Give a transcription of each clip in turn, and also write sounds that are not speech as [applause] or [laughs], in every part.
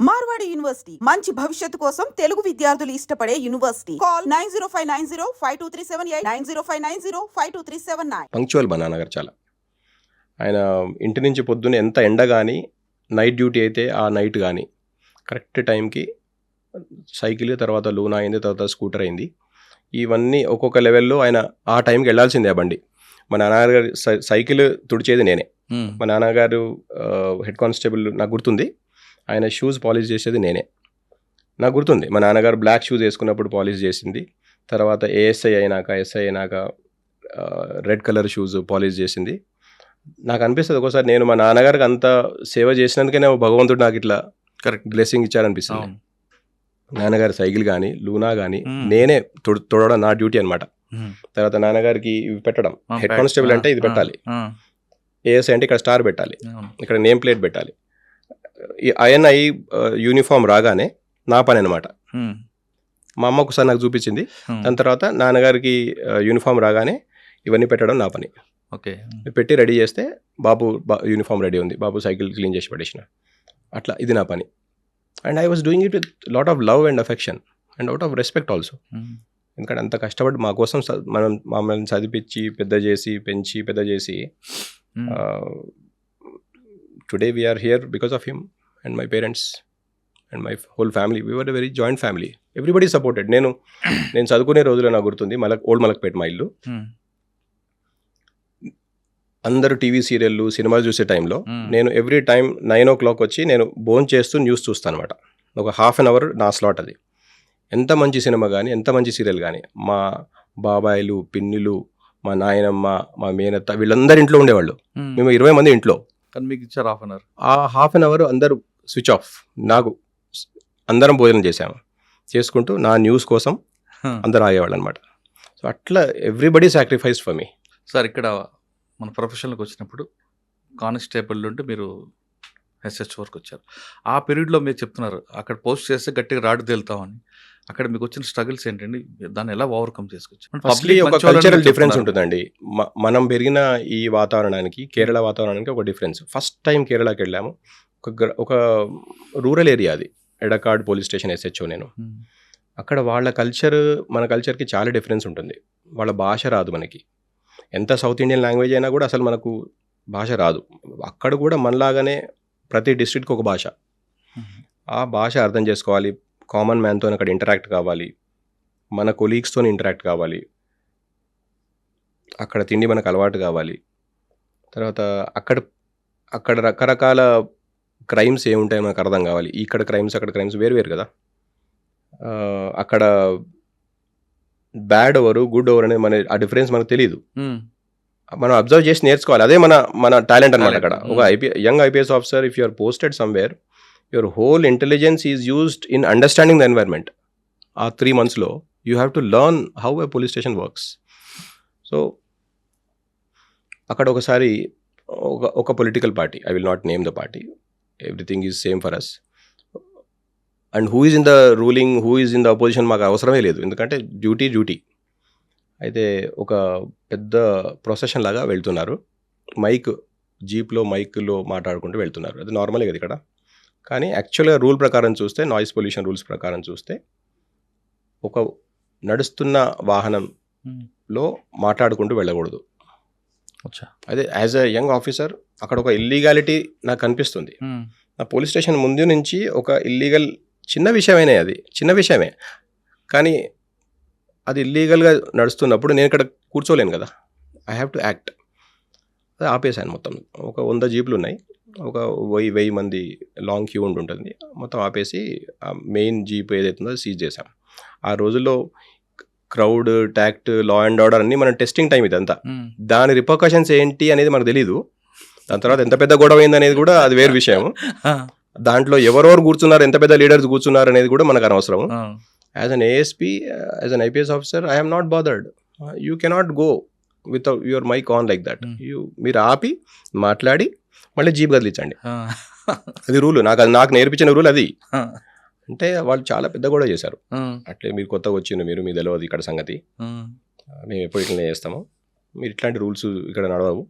Marwadi university. మంచి భవిష్యత్తు కోసం తెలుగు విద్యార్థులు ఇష్టపడే university. Call nine zero five nine zero five two three seven eight nine zero five nine zero five two three seven nine. Punctual మా నాన్నగారు చాలా. ఆయన ఇంటి నుంచి పొద్దున్న ఎంత ఎండ కానీ నైట్ డ్యూటీ అయితే ఆ నైట్ కానీ కరెక్ట్ టైంకి సైకిల్ తర్వాత లూనా అయింది తర్వాత స్కూటర్ అయింది. ఇవన్నీ ఒక్కొక్క లెవెల్లో ఆయన ఆ టైంకి వెళ్ళాల్సిందే ఆ బండి. మా నాన్నగారు సైకిల్ తుడిచేది నేనే. మా నాన్నగారు హెడ్ కానిస్టేబుల్ నాకు గుర్తుంది. ఆయన షూస్ పాలిష్ చేసేది నేనే. నాకు గుర్తుంది. మా నాన్నగారు బ్లాక్ షూస్ వేసుకున్నప్పుడు పాలిష్ చేసింది. తర్వాత ఏఎస్ఐ అయినాక ఎస్ఐ అయినాక రెడ్ కలర్ షూస్ పాలిష్ చేసింది. నాకు అనిపిస్తుంది ఒక్కోసారి నేను మా నాన్నగారికి అంత సేవ చేసినందుకనే భగవంతుడు నాకు ఇట్లా కరెక్ట్ బ్లెస్సింగ్ ఇచ్చారనిపిస్తుంది నాన్నగారి సైకిల్ కానీ లూనా కానీ. నేనే తొడ తొడవడం నా డ్యూటీ అనమాట. తర్వాత నాన్నగారికి ఇవి పెట్టడం హెడ్. కానిస్టేబుల్ అంటే ఇది పెట్టాలి ఏఎస్ఐ అంటే ఇక్కడ స్టార్ పెట్టాలి. ఇక్కడ నేమ్ ప్లేట్ పెట్టాలి ఐఎన్ఐ యూనిఫామ్ రాగానే నా పని అనమాట. మా అమ్మ ఒకసారి నాకు చూపించింది. దాని తర్వాత నాన్నగారికి యూనిఫామ్ రాగానే ఇవన్నీ పెట్టడం నా పని ఓకే పెట్టి రెడీ చేస్తే బాబు యూనిఫామ్ రెడీ ఉంది బాబు సైకిల్ క్లీన్ చేసి పడేసిన అట్లా ఇది నా పని and I was doing it with lot of love and affection and out of respect also. ఎందుకంటే అంత కష్టపడి మా కోసం మనం మమ్మల్ని చదివించి పెద్ద చేసి పెంచి పెద్ద చేసి. Today we are here because of him and my parents and my whole family we were very joint family everybody supported నేను నేను చదువుకునే రోజులో నాకు గుర్తుంది మలక్ ఓల్డ్ మలక్పేట మా ఇల్లు ఉమ్. అందరూ టీవీ సీరియల్లు సినిమాలు చూసే టైంలో. నేను every time nine o'clock వచ్చి నేను బోన్ చేస్తూ న్యూస్ చూస్తాను అనమాట ఒక హాఫ్ అన్ అవర్ నా స్లాట్ అది. ఎంత మంచి సినిమా కానీ ఎంత మంచి సీరియల్ కానీ మా బాబాయిలు పిన్నిలు మా నాయనమ్మ మా మేనత్త వీళ్ళందరూ ఇంట్లో ఉండేవాళ్ళు. మేము. ఇరవై మంది ఇంట్లో. కానీ మీకు ఇచ్చారు హాఫ్ అన్ అవర్. ఆ హాఫ్ అన్ అవర్ అందరూ స్విచ్ ఆఫ్. నాకు అందరం భోజనం చేసాము చేసుకుంటూ నా న్యూస్ కోసం అందరూ ఆగేవాళ్ళు అనమాట సో అట్లా everybody sacrifice for me. Sir ఇక్కడ మన ప్రొఫెషన్కి వచ్చినప్పుడు కానిస్టేబుల్ నుండి మీరు ఎస్హెచ్ వరకు వచ్చారు. ఆ పీరియడ్లో మీరు చెప్తున్నారు అక్కడ పోస్ట్ చేస్తే గట్టిగా రాడు తేలుతామని. అక్కడ మీకు వచ్చిన స్ట్రగుల్స్ ఏంటండి? దాన్ని ఎలా ఓవర్కమ్ చేసుకోవచ్చు? కల్చరల్ డిఫరెన్స్ ఉంటుందండి. మనం పెరిగిన ఈ వాతావరణానికి కేరళ వాతావరణానికి ఒక డిఫరెన్స్ ఫస్ట్ టైం కేరళకి వెళ్ళాము. ఒక ఒక రూరల్ ఏరియా అది. ఎడకాడ్ పోలీస్ స్టేషన్ ఎస్హెచ్ఓ నేను. అక్కడ వాళ్ళ కల్చర్ మన కల్చర్కి చాలా డిఫరెన్స్ ఉంటుంది. వాళ్ళ భాష రాదు మనకి. ఎంత సౌత్ ఇండియన్ లాంగ్వేజ్ అయినా కూడా అసలు మనకు భాష రాదు. అక్కడ కూడా మనలాగానే ప్రతి డిస్ట్రిక్ట్కి ఒక భాష. ఆ భాష అర్థం చేసుకోవాలి. కామన్ మ్యాన్తో అక్కడ ఇంటరాక్ట్ కావాలి. మన కొలీగ్స్తో ఇంటరాక్ట్ కావాలి. అక్కడ తిండి మనకు అలవాటు కావాలి. తర్వాత అక్కడ అక్కడ రకరకాల క్రైమ్స్ ఏముంటాయో మనకు అర్థం కావాలి. ఇక్కడ క్రైమ్స్ అక్కడ క్రైమ్స్ వేరు వేరు కదా. అక్కడ బ్యాడ్ ఓవరు గుడ్ ఓవర్ అనేది మన ఆ డిఫరెన్స్ మనకు తెలియదు మనం అబ్జర్వ్ చేసి నేర్చుకోవాలి. అదే మన మన టాలెంట్ అనమాట అక్కడ. Talent. ఒక IP young IPS officer if you are posted somewhere your whole intelligence is used in understanding the environment ఆ త్రీ మంత్స్లో you have to learn how a police station works so అక్కడ ఒకసారి ఒక ఒక political party I will not name the party everything is same for us and who is in the ruling who is in the opposition మాకు అవసరమే లేదు. ఎందుకంటే duty duty. అయితే ఒక పెద్ద ప్రొసెషన్ లాగా వెళ్తున్నారు. మైక్ జీప్లో మైక్లో మాట్లాడుకుంటూ వెళ్తున్నారు. అది నార్మలే కదా ఇక్కడ. కానీ యాక్చువల్గా రూల్ ప్రకారం చూస్తే నాయిస్ పొల్యూషన్ రూల్స్ ప్రకారం చూస్తే ఒక నడుస్తున్న వాహనంలో మాట్లాడుకుంటూ వెళ్ళకూడదు. అదే యాజ్ అ యంగ్ ఆఫీసర్ అక్కడ ఒక ఇల్లీగాలిటీ నాకు కనిపిస్తుంది. నా పోలీస్ స్టేషన్ ముందు నుంచి ఒక ఇల్లీగల్ చిన్న విషయమేనే అది. చిన్న విషయమే. కానీ అది ఇల్లీగల్గా నడుస్తున్నప్పుడు నేను ఇక్కడ కూర్చోలేను కదా. ఐ హ్యావ్ టు యాక్ట్ అది ఆపేసాను మొత్తం. ఒక వంద జీపులు ఉన్నాయి ఒక వెయ్యి వెయ్యి మంది లాంగ్ క్యూ ఉండి ఉంటుంది మొత్తం ఆపేసి ఆ మెయిన్ జీప్ ఏదైతుందో సీజ్ చేసాం ఆ రోజుల్లో crowd tact law and order అన్నీ మన టెస్టింగ్ టైం ఇదంతా. దాని రిపర్కషన్స్ ఏంటి అనేది మనకు తెలీదు. దాని తర్వాత ఎంత పెద్ద గొడవ అయింది అనేది కూడా అది వేరు విషయం దాంట్లో ఎవరెవరు కూర్చున్నారు ఎంత పెద్ద లీడర్స్ కూర్చున్నారు అనేది కూడా మనకు అనవసరం. As an ASP as an IPS officer I'm not bothered you cannot go with your mic on like that. You మీరు ఆపి మాట్లాడి మళ్ళీ జీప్ కదిలించండి. అది రూల్. నాకు అది నాకు నేర్పించిన రూల్ అది. అంటే వాళ్ళు చాలా పెద్ద గొడవ చేశారు. అట్లే మీరు కొత్తగా వచ్చిండ్రు మీరు మీ తెలియదు ఇక్కడ సంగతి. మేము ఎప్పుడు ఇట్లనే చేస్తాము. మీరు ఇట్లాంటి రూల్స్ ఇక్కడ నడవవు.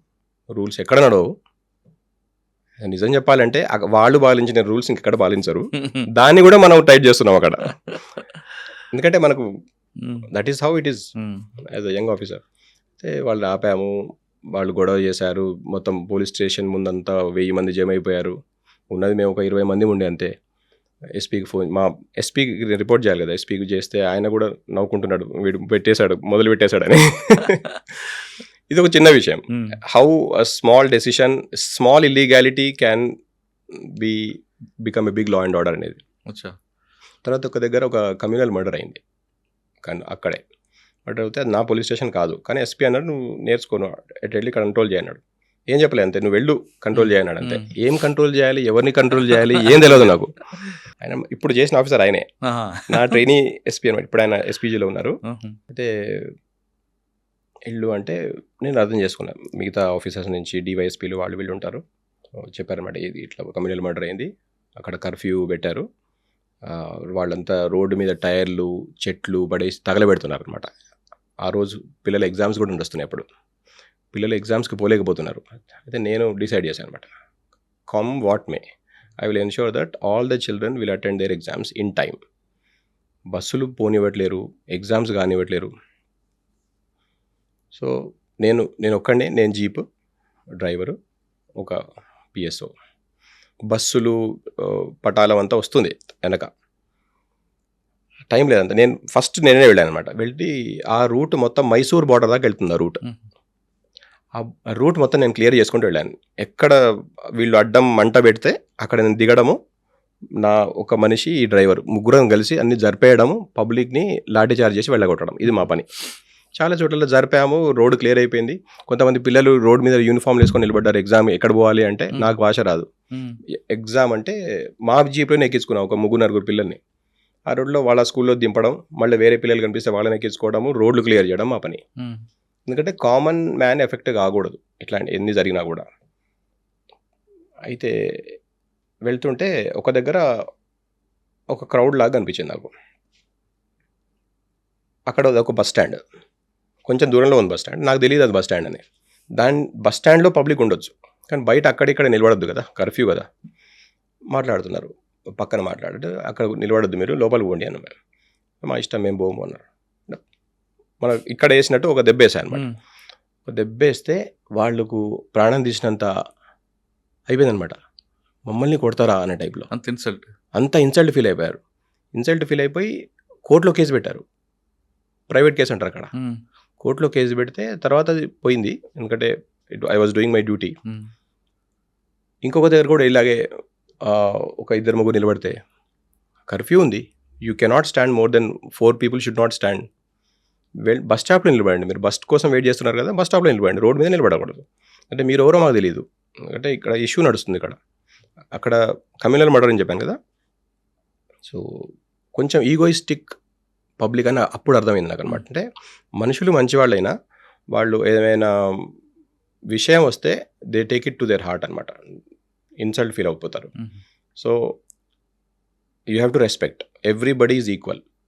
రూల్స్ ఎక్కడ నడవవు. నిజం చెప్పాలంటే వాళ్ళు పాలించిన రూల్స్ ఇంకెక్కడ పాలించరు. [laughs] దాన్ని కూడా మనం టైట్ చేస్తున్నాం అక్కడ. ఎందుకంటే మనకు that is how it is as a young officer అయితే వాళ్ళు ఆపాము వాళ్ళు గొడవ చేశారు మొత్తం పోలీస్ స్టేషన్ ముందంతా వెయ్యి మంది జమ అయిపోయారు. ఉన్నది మేము ఒక ఇరవై మంది ఉండే అంతే. ఎస్పీకి ఫోన్ మా ఎస్పీకి రిపోర్ట్ చేయాలి కదా ఎస్పీకి చేస్తే ఆయన కూడా నవ్వుకుంటున్నాడు వీడు పెట్టేశాడు మొదలు పెట్టేశాడని. [laughs] ఇది ఒక చిన్న విషయం. How a small decision small illegality can be become a big law and order అనేది. తర్వాత ఒక దగ్గర ఒక కమ్యూనల్ మర్డర్ అయింది. కానీ అక్కడే. మర్డర్ అయితే అది నా పోలీస్ స్టేషన్ కాదు. కానీ ఎస్పీ అన్నాడు నువ్వు నేర్చుకోను. ఎట్ వెళ్ళి కంట్రోల్ చేయన్నాడు ఏం చెప్పలే అంతే నువ్వు వెళ్ళు కంట్రోల్ చేయన్నాడు అంతే. ఏం కంట్రోల్ చేయాలి ఎవరిని కంట్రోల్ చేయాలి ఏం తెలియదు నాకు. ఆయన ఇప్పుడు చేసిన ఆఫీసర్ ఆయనే. నా ట్రైనీ ఎస్పీ అనమాట. ఇప్పుడు ఆయన ఎస్పీజీలో ఉన్నారు. అయితే ఇల్లు అంటే నేను అర్థం చేసుకున్నాను మిగతా ఆఫీసర్స్ నుంచి డివైఎస్పీలు వాళ్ళు వీళ్ళు ఉంటారు. చెప్పారన్నమాట ఇది ఇట్లా కమ్యూనల్ మర్డర్ అయింది. అక్కడ కర్ఫ్యూ పెట్టారు. వాళ్ళంతా రోడ్డు మీద టైర్లు చెట్లు పడేసి తగలబెడుతున్నారు అనమాట ఆ రోజు పిల్లల ఎగ్జామ్స్ కూడా ఉండొస్తున్నాయి అప్పుడు. పిల్లలు ఎగ్జామ్స్కి పోలేకపోతున్నారు. అయితే నేను డిసైడ్ చేశాను అనమాట come what may I will ensure that all the children will attend their exams in time బస్సులు పోనివ్వట్లేరు ఎగ్జామ్స్ కానివ్వట్లేరు. సో నేను నేను ఒక్కడిని నేను జీప్ డ్రైవరు ఒక పిఎస్ఓ బస్సులు పటాలం అంతా వస్తుంది వెనక. టైం లేదంత నేను ఫస్ట్ నేనే వెళ్ళాను అనమాట వెళ్ళి ఆ రూట్ మొత్తం మైసూర్ బార్డర్ దాకా వెళ్తుంది ఆ రూట్. ఆ రూట్ మొత్తం నేను క్లియర్ చేసుకుంటూ వెళ్ళాను. ఎక్కడ వీళ్ళు అడ్డం మంట పెడితే అక్కడ నేను దిగడము నా ఒక మనిషి ఈ డ్రైవర్ ముగ్గురం కలిసి అన్ని జరిపేయడము పబ్లిక్ని లాఠీ చార్జ్ చేసి వెళ్ళగొట్టడం. ఇది మా పని. చాలా చోట్ల జరిపాము రోడ్ క్లియర్ అయిపోయింది. కొంతమంది పిల్లలు రోడ్ మీద యూనిఫామ్ వేసుకొని నిలబడ్డారు. ఎగ్జామ్ ఎక్కడ పోవాలి అంటే. నాకు భాష రాదు. ఎగ్జామ్ అంటే మా జీప్లోనే ఎక్కించుకున్నాం. ఒక ముగ్గురు నలుగురు పిల్లల్ని. ఆ రోడ్లో వాళ్ళ స్కూల్లో దింపడం మళ్ళీ వేరే పిల్లలు కనిపిస్తే వాళ్ళని ఎక్కించుకోవడము రోడ్లు క్లియర్ చేయడం మా పని. ఎందుకంటే కామన్ మ్యాన్ ఎఫెక్ట్ కాకూడదు. ఇట్లాంటి ఎన్ని జరిగినా కూడా. అయితే వెళ్తుంటే ఒక దగ్గర ఒక క్రౌడ్ లాగా అనిపించింది నాకు. అక్కడ ఒక బస్ స్టాండ్. కొంచెం దూరంలో ఉంది బస్ స్టాండ్. నాకు తెలియదు అది బస్ స్టాండ్ అని. దాని బస్ స్టాండ్లో పబ్లిక్ ఉండొచ్చు. కానీ బయట అక్కడిక్కడ నిలబడద్దు కదా కర్ఫ్యూ కదా. మాట్లాడుతున్నారు. పక్కన మాట్లాడితే అక్కడ నిలబడద్దు మీరు లోపలికి పోండి అన్నారు మా ఇష్టం మేము పోము అన్నారు. మన ఇక్కడ వేసినట్టు ఒక దెబ్బ వేసాను అనమాట ఒక దెబ్బేస్తే వాళ్ళకు ప్రాణం తీసినంత అయిపోయిందనమాట మమ్మల్ని కొడతారా అనే టైప్లో. అంత ఇన్సల్ట్. అంత ఇన్సల్ట్ ఫీల్ అయిపోయారు. ఇన్సల్ట్ ఫీల్ అయిపోయి కోర్టులో కేసు పెట్టారు. ప్రైవేట్ కేసు అంటారు అక్కడ. కోర్టులో కేసు పెడితే తర్వాత అది పోయింది. ఎందుకంటే I was doing my duty ఇంకొక దగ్గర కూడా ఇలాగే ఒక ఇద్దరు ముగ్గురు నిలబడితే కర్ఫ్యూ ఉంది. You cannot stand more than four people should not stand well bus స్టాప్లో నిలబడండి మీరు. బస్ కోసం వెయిట్ చేస్తున్నారు కదా బస్ స్టాప్లో నిలబడండి. రోడ్ మీద నిలబడకూడదు. అంటే మీరు ఎవరో మాకు తెలియదు అంటే ఇక్కడ ఇష్యూ నడుస్తుంది ఇక్కడ. అక్కడ కమ్యూనల్ మర్డర్ అని చెప్పాను కదా. సో కొంచెం ఈగోయిస్టిక్ పబ్లిక్ అని అప్పుడు అర్థమైంది నాకు అనమాట అంటే మనుషులు మంచివాళ్ళైనా వాళ్ళు ఏదైనా విషయం వస్తే they take it to their heart అనమాట ఇన్సల్ట్ ఫీల్ అయిపోతారు so you have to respect. Everybody is equal.